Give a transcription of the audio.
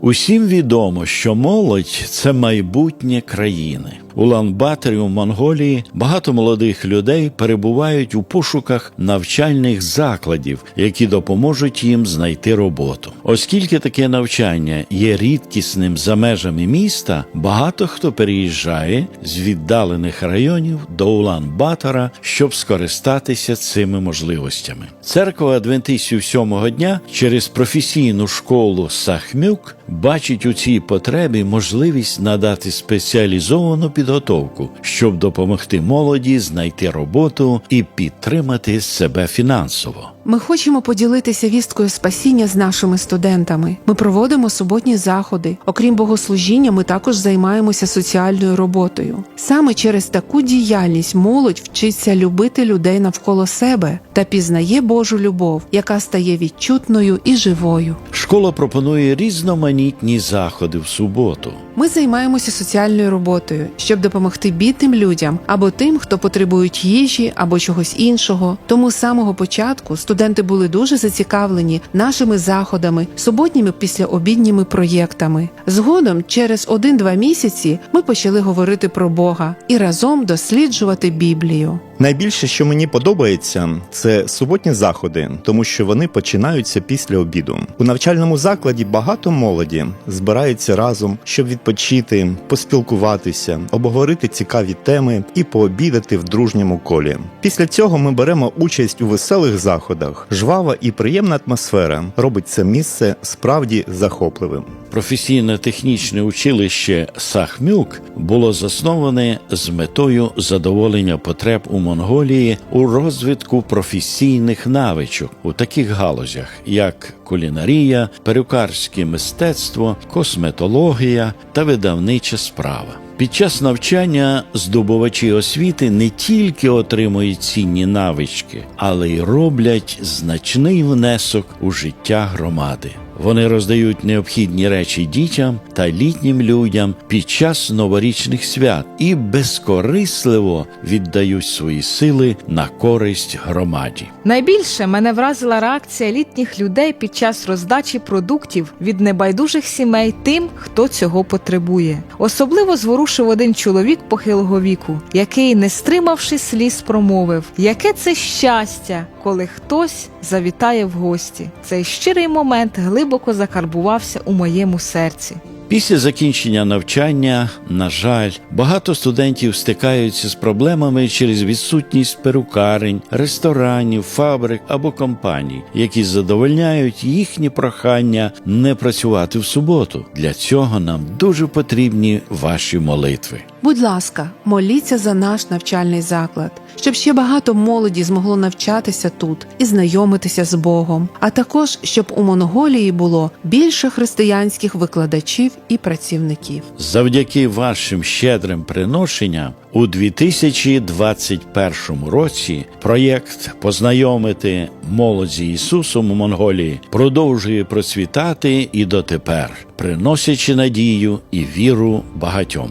Усім відомо, що молодь це майбутнє країни. У Ланбатері у Монголії багато молодих людей перебувають у пошуках навчальних закладів, які допоможуть їм знайти роботу. Оскільки таке навчання є рідкісним за межами міста, багато хто переїжджає з віддалених районів до Улан-Батора, щоб скористатися цими можливостями. Церква Адвентистів сьомого дня через професійну школу Сахмюк бачить у цій потребі можливість надати спеціалізовану підготовку, щоб допомогти молоді знайти роботу і підтримати себе фінансово. Ми хочемо поділитися вісткою спасіння з нашими студентами. Ми проводимо суботні заходи. Окрім богослужіння, ми також займаємося соціальною роботою. Саме через таку діяльність молодь вчиться любити людей навколо себе та пізнає Божу любов, яка стає відчутною і живою. Школа пропонує різноманітні заходи в суботу. Ми займаємося соціальною роботою, щоб допомогти бідним людям або тим, хто потребують їжі або чогось іншого. Тому з самого початку студенти були дуже зацікавлені нашими заходами, суботніми післяобідніми проєктами. Згодом, через один-два місяці, ми почали говорити про Бога і разом досліджувати Біблію. Найбільше, що мені подобається, це суботні заходи, тому що вони починаються після обіду. У навчальному закладі багато молоді збираються разом, щоб відпочити, поспілкуватися, обговорити цікаві теми і пообідати в дружньому колі. Після цього ми беремо участь у веселих заходах. Жвава і приємна атмосфера робить це місце справді захопливим. Професійно-технічне училище Сахмюк було засноване з метою задоволення потреб у Монголії у розвитку професійних навичок у таких галузях, як кулінарія, перукарське мистецтво, косметологія та видавнича справа. Під час навчання здобувачі освіти не тільки отримують цінні навички, але й роблять значний внесок у життя громади. Вони роздають необхідні речі дітям та літнім людям під час новорічних свят і безкорисливо віддають свої сили на користь громаді. Найбільше мене вразила реакція літніх людей під час роздачі продуктів від небайдужих сімей тим, хто цього потребує. Особливо зворушив один чоловік похилого віку, який, не стримавши сліз, промовив: яке це щастя, коли хтось завітає в гості. Цей щирий момент глибоко закарбувався у моєму серці. Після закінчення навчання, на жаль, багато студентів стикаються з проблемами через відсутність перукарень, ресторанів, фабрик або компаній, які задовольняють їхні прохання не працювати в суботу. Для цього нам дуже потрібні ваші молитви. Будь ласка, моліться за наш навчальний заклад, щоб ще багато молоді змогло навчатися тут і знайомитися з Богом, а також щоб у Монголії було більше християнських викладачів і працівників. Завдяки вашим щедрим приношенням у 2021 році проєкт Познайомити молодь з Ісусом у Монголії продовжує процвітати і дотепер, приносячи надію і віру багатьом.